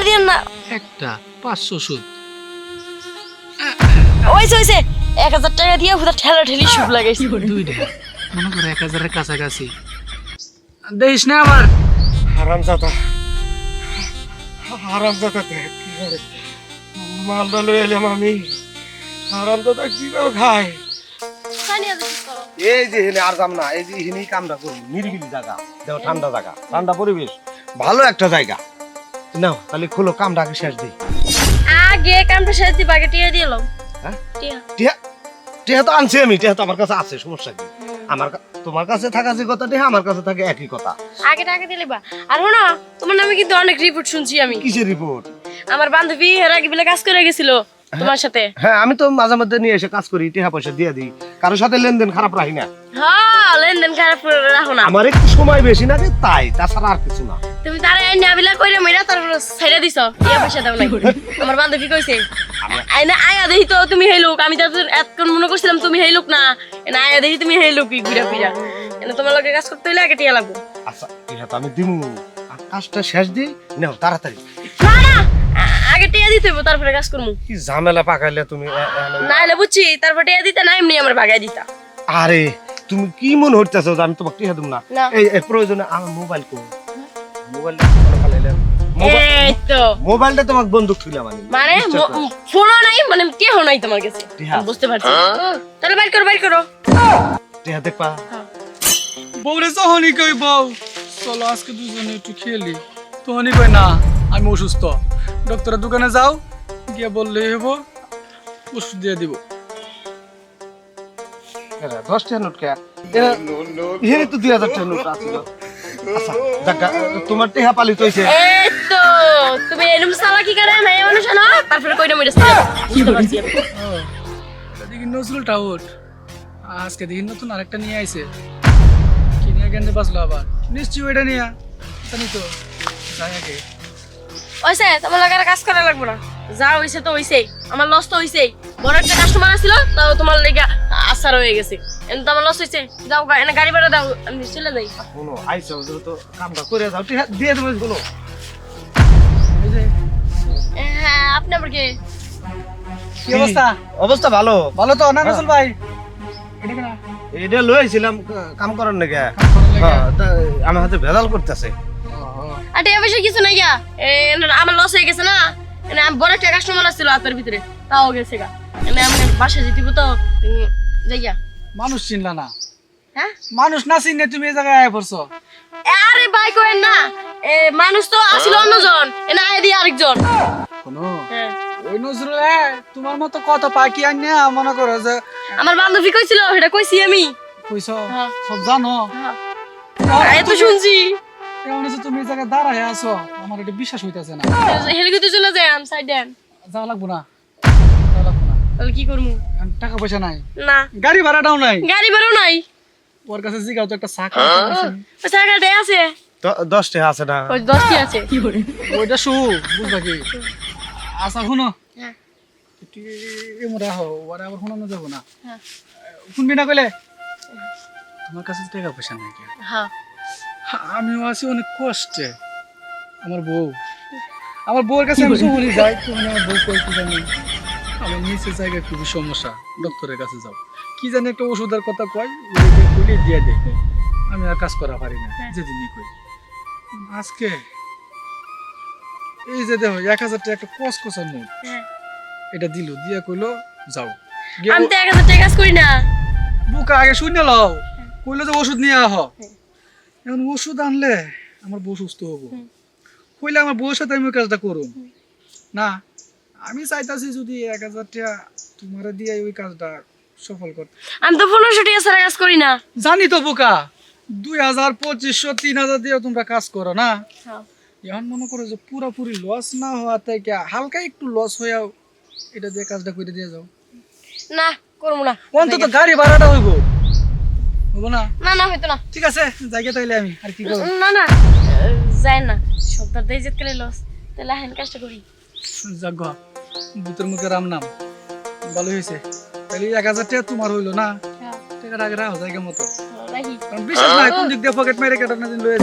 আর দিন না। একটা পাঁচশো সুদ। ওইসে ওইসে এক হাজার টাকা দিয়ে হুদা ঠেলা ঠেলি সুপ লাগাইছি। দুইটা মনে করো এক হাজারের কাছাকাছি। দেখিস না আমার হারাম জাদা হারাম করে। মালদা লয়ে এলাম আমি। হারাম জাদা কীভাবে খায়? এই যে হিনে আর যাম না এই যে হিনি কামটা করুন নিরিবিলি জায়গা দেখো ঠান্ডা জায়গা ঠান্ডা পরিবেশ ভালো একটা জায়গা। নাও তাহলে খুলো কামটা আগে শেষ দিই। আগে কামটা শেষ দিবা আগে টিয়া দিয়ে দিলাম হ্যাঁ? টিয়া। টিয়া? টিয়া তো আনছি আমি টিয়া তো আমার কাছে আছে সমস্যা কি? আমার তোমার কাছে থাকা যে কথা টিয়া আমার কাছে থাকে একই কথা। আগে টাকা দিলে বা আর শোনো তোমার নামে কিন্তু অনেক রিপোর্ট শুনছি আমি। কিসের রিপোর্ট আমার বান্ধবী এর আগে বেলা কাজ করে গেছিল তোমার সাথে। হ্যাঁ আমি তো মাঝে মধ্যে নিয়ে এসে কাজ করি টিয়া পয়সা দিয়ে দিই। কারোর সাথে লেনদেন খারাপ রাখি না। হ্যাঁ লেনদেন খারাপ রাখো না। আমার একটু সময় বেশি লাগে তাই তাছাড়া আর কিছু না। তুমি তারে আইনে আবিলা কইরে মেরা তারপর ছেড়ে দিছ। টিয়া পয়সা দাও নাই। আমার বান্ধবী কইছে আইনা আয়া দেখি তো তুমি হেই লোক আমি তো এতক্ষণ মনে করছিলাম তুমি হেই লোক না। এনা আয়া তুমি হেই লোকই ঘুরা ফিরা। এনা তোমার লগে কাজ করতে হইলে আগে টিয়া লাগবো। আচ্ছা তো আমি দিমু। আর কাজটা শেষ দিই নাও তাড়াতাড়ি। না না আগে টিয়া দিতে হইবো তারপরে কাজ করব কি ঝামেলা পাকাইলে তুমি না হলে বুঝছি তারপর টিয়া দিতে না এমনি আমার বাগাই দিতা। আরে তুমি কি মনে হইতেছো আমি তোমাকে টিয়া দেবো না। এই প্রয়োজনে আমার মোবাইল কো মোবাইল এই তো মোবাইলটা তোমাকে বন্দুক তুইলাম আমি মানে ফোনও নাই মানে কেহ নাই তোমার কাছে। বুঝতে পারছি। তাহলে বাইর করো বাইর করো। টিয়া দেখবা। বউরে যখনই কই বউ চলো আজকে দুজনে একটু খেলি। তখনই কই না আমি অসুস্থ। ডক্টরের দোকানে যাও গিয়ে বললেই হব ওষুধ দিয়ে দিব। এরা দশ টাকা নোট কে তো দুই হাজার টাকা নোট আছিল আচ্ছা দেখা তোমার টেহা পালিত হয়েছে এই তো তুমি এরম সালা কি করে নাই মানুষ না? তারপরে কইরা মেরে দেখি নজরুল টাউট আজকে দেখি নতুন আরেকটা নিয়ে আইছে। কি নিয়ে গেন্দে বাঁচলো আবার? নিশ্চয়ই ওইটা নিয়ে। জানি তো যাই আগে। ওইসে তোমার লাগে আর কাজ করা লাগবে না। যা হইছে তো হইছেই। আমার লস তো হইছেই। বড় একটা কাস্টমার আসছিল তাও তোমার লেগা আসার হয়ে গেছে। এনে তো আমার লস যাও গা- এনে গাড়ি ভাড়া দাও আমি চলে যাই। শোনো আইসো যেহেতু কামটা করে যাও টেহা দিয়ে দেবো শোনো এই যে। এ, হ্যাঁ আপনি আবার কে? কি অবস্থা? অবস্থা ভালো। ভালো তো না নজরুল ভাই? এটা কেনা আইছিলাম কাম করার নাকি হ্যাঁ আমার হাতে ভেজাল করতেছে। আর টাকা পয়সা কিছু নাই গা। আমার লস হয়ে গেছে না। এনে আমি বড় একটা কাস্টমার আসছিল হাতের ভিতরে তাও গেছে গা। এনে আমি বাসা যেতে তো যাইয়া মানুষ চিনলা না। হ্যাঁ? মানুষ না চিনলে তুমি এই জায়গায় আয় পড়ছো। আরে ভাই কইেন না। এ মানুষ তো আসলে অন্যজন এনে আয় দিয়ে আরেকজন। কোনো হ্যাঁ। ওই নজরুল এ, তোমার মতো কত পাখি আনিয়া মনে করো যে আমার বান্ধবী কইছিল সেটা কইছি আমি। কইছ? হ্যাঁ। সব জানো? হ্যাঁ। এত শুনছি। এমন যে তুমি এই জায়গায় দাঁড়ায় আছো? আমার এটা বিশ্বাস হইতাছে না। হেলিকপ্টার চলে যায় আম সাইড দেন। যাওয়া লাগবো না। তাহলে কি করব টাকা পয়সা নাই। না। গাড়ি ভাড়াটাও নাই। গাড়ি ভাড়াও নাই। ওর কাছে জিগাও তো একটা ওই টাকাটা আছে। দ- দশ টাকা আছে না? ওই দশটি আছে। ওইটা শু বুঝবা কি? আচ্ছা শুনো। হ্যাঁ। এমরা হো ওরা আবার শুনানো যাব না। হ্যাঁ। শুনবি না কইলে? তোমার কাছে টাকা পয়সা নাই কে হ্যাঁ। আমিও আছি অনেক কষ্টে। আমার বউ। আমার বউয়ের কাছে আমি যখনই যাই তখন আমার বউ কই কি জানি। আমার নিচের জায়গায় খুবই সমস্যা। ডক্টরের কাছে যাও কি জানি একটা ওষুধের কথা কয় দিয়ে দেয়। আমি আর কাজ করা পারি না হ্যাঁ। যেদিনই কই আজকে এই যে দেখো এক হাজার টাকা একটা কস কষার নোট। হ্যাঁ। এটা দিল দিয়া কইলো যাও। আমি তো এক হাজার টাকা কাজ করি না। বুকা আগে শুনে লও। কইলো যে ওষুধ নিয়ে আহ। এখন ওষুধ আনলে আমার বউ সুস্থ হব। কইলে আমার বউর সাথে আমি কাজটা করুম। না আমি চাইতাছি যদি এক হাজার টাকা তোমার দিয়ে ওই কাজটা সফল করতে। আমি তো পনেরোশো টাকা ছাড়া কাজ করি না। জানি তো বোকা দুই হাজার পঁচিশশো তিন হাজার দিয়ে তোমরা কাজ করো না। এখন মনে করো যে পুরোপুরি লস না হওয়া থেকে হালকা একটু লস হয়েও এটা দিয়ে কাজটা করে দিয়ে যাও। না করব না। অন্তত গাড়ি ভাড়াটা হইব। হব না? না না হয়তো না। ঠিক আছে জায়গা তাইলে আমি আর কি করব না না যায় না সপ্তাহ দিয়ে যেতে লস তাহলে হ্যান্ড কাজটা করি। যাক ভূতের মুখে রাম নাম। ভালো হয়েছে। তাহলে এক হাজার টাকা তোমার হইল না। হ্যাঁ, টাকাটা আগে রাখো জায়গা মতো। কারণ বিশেষ নাই কোন দিক দিয়ে পকেট মেরে কেটে না দিন লয়ে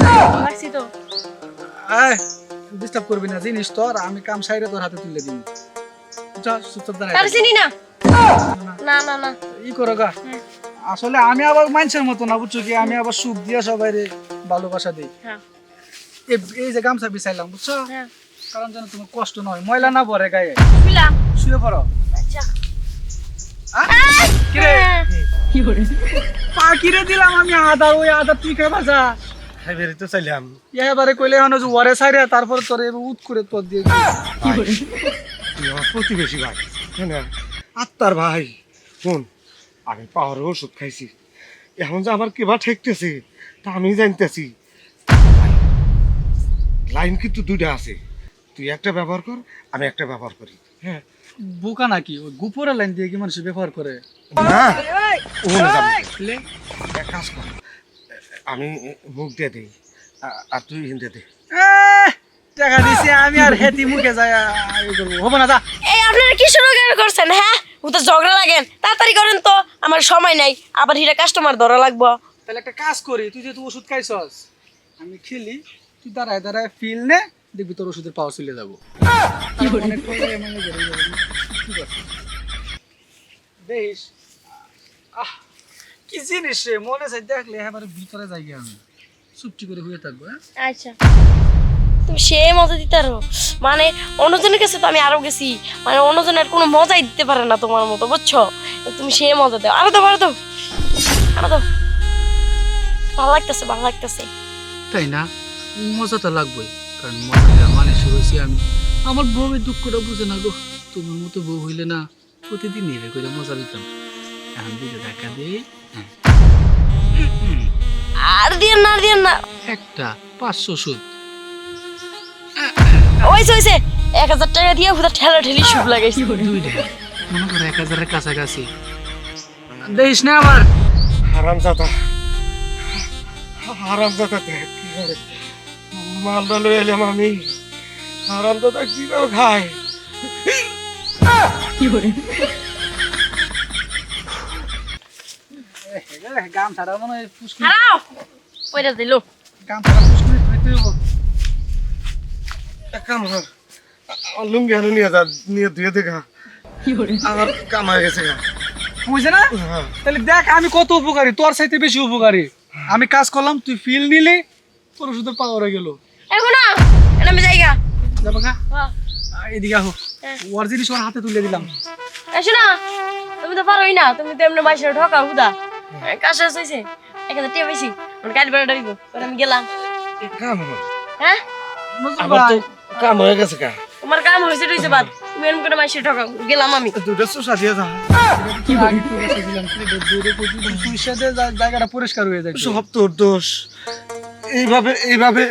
তো। আয় ডিস্টার্ব করবি না জিনিস তোর আমি কাম সাইরে তোর হাতে তুলে দিন বুঝছ চুপচাপ দাঁড়ায় তার চিনি না? না না না। ই করো গা। আসলে আমি আবার মানুষের মতো না বুঝছ কি? আমি আবার সুখ দিয়া সবাই ভালোবাসা দিই। হ্যাঁ। এই- এই যে গামছা বিছাইলাম বুঝছ? হ্যাঁ। কারণ যেন তোমার কষ্ট নয়। ময়লা না পড়ে গায়ে। শুয়ে পড়ো। আচ্ছা। কিরে? হ্যাঁ। দিলাম আমি? আদা ওই আদা তুই খাবার যা খাই বেরিয়ে তো চাইলাম। এবারে কইলে যে ওরে সাইরে তারপর তোর এবার উত করে তোর দিয়ে প্রতিবেশী ভাই হ্যাঁ না? আত্মার ভাই শোন আমি পাওয়ার ওষুধ খাইছি। এখন যে আমার কেবা ঠেকতেছে তা আমি জানতেছি। লাইন কিন্তু দুইটা আছে। তুই একটা ব্যবহার কর আমি একটা ব্যবহার করি। হ্যাঁ বোকা নাকি? ওই গুপুরের লাইন দিয়ে কি মানুষ ব্যবহার করে? না ওখানে যাব। এক কাজ কর আমি মুখ দিয়ে দিই আর তুই হিন্দে দে। টাকা দিছি আমি আর হেতি মুখে যাই করব। হবে না যা। এই আপনারা কি শুরু করছেন হ্যাঁ? ও তো ঝগড়া লাগেন। তাড়াতাড়ি করেন তো আমার সময় নাই। আবার হিরা কাস্টমার ধরা লাগবো। তাহলে একটা কাজ করি তুই যেহেতু ওষুধ খাইছস আমি খেলি তুই দাঁড়ায় দাঁড়ায় ফিল নে দেখবি তোর ওষুধের পাওয়া চলে যাব। দেখিস আহ কি জিনিস রে মনে চাই দেখলে এবারে ভিতরে যাই আমি। চুপটি করে হয়ে থাকব হ্যাঁ? আচ্ছা। তুমি সে মজা দিতে পারো। মানে অন্যজনের কাছে তো আমি আরও গেছি। মানে অন্যজনের কোনো মজাই দিতে পারে না তোমার মতো বুঝছ? তুমি সে মজা দাও। আরও দাও আরও দাও। আরও দাও। ভালো লাগতেছে ভালো লাগতেছে। তাই না? মজা তো লাগবেই। কারণ দেওয়া মানুষ হয়েছি আমি। আমার বউয়ের দুঃখটা বুঝে না গো। তোমার মতো বউ হইলে না প্রতিদিন এভাবে করে মজা দিতাম এখন দিকে দেখা দিই হ্যাঁ। আর দিয়ে না দিয়ে না। একটা পাঁচশো সুদ। ওইসে ওইসে এক হাজার টাকা দিয়ে হুদা ঠেলা ঠেলি শুভ লাগাইছি। দুইটা মনে করো এক হাজারের কাছাকাছি। দেখিস না আমার? হারাম জাদা হারাম জাদা দেখ কি মালদা লয়ে এলাম আমি। হারাম দাদা কীভাবে খায়? গাম ছাড়া মনে হয় পুষ্কুনি হারাও! পয়সা দিল। গাম ছাড়া পুষ্কুনি খাইতে হইব এক কাম কর। আমার লুঙ্গি হালু নিয়ে যা নিয়ে ধুয়ে দেখা আমার কাম হয়ে গেছে গা। বুঝছে না। তাহলে দেখ আমি কত উপকারী তোর চাইতে বেশি উপকারী। আমি কাজ করলাম তুই ফিল নিলে তোর ওষুধের পাওয়ার গেল। এখন না এটা আমি জায়গা যাব গা হ্যাঁ। এদিকে আহো। হ্যাঁ। ওর জিনিস ওর হাতে তুলে দিলাম। এসো না তুমি তো পারোই না তুমি তো এমনি মাসে ঢোকা হুদা। হাজার আমার গাড়ি ভাড়াটা দিব আমি গেলাম। হ্যাঁ? আমার তো কাম হয়ে গেছে গা। তোমার কাম হয়েছে রয়েছে বাদ তুমি এরকম করে মাসে ঢোকা গেলাম আমি। দুটো দিয়ে যা। জায়গাটা পরিষ্কার হয়ে যায়। সব তোর দোষ। এইভাবে এইভাবে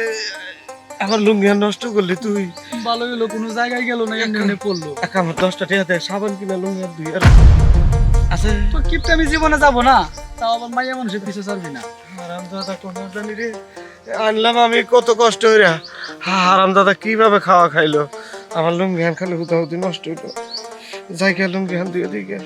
আমার লুঙ্গি নষ্ট করলি তুই। ভালো হলো কোনো জায়গায় গেল না এমনি এমনি পড়ল। এক আমার দশটা দেয় সাবান কিনা লুঙ্গি আর দুই আর আছে। তোর কিপটা আমি জীবনে যাব না? তাও আবার মাইয়া মানুষের পিছু ছাড়বি না। হারাম দাদা কোন জানি রে আনলাম আমি কত কষ্ট হইরা। হারাম দাদা কীভাবে খাওয়া খাইলো? আমার লুঙ্গি হান খালি হুতা হুতি নষ্ট হইল। যাই গিয়া লুঙ্গি হান দিয়ে দিই গিয়া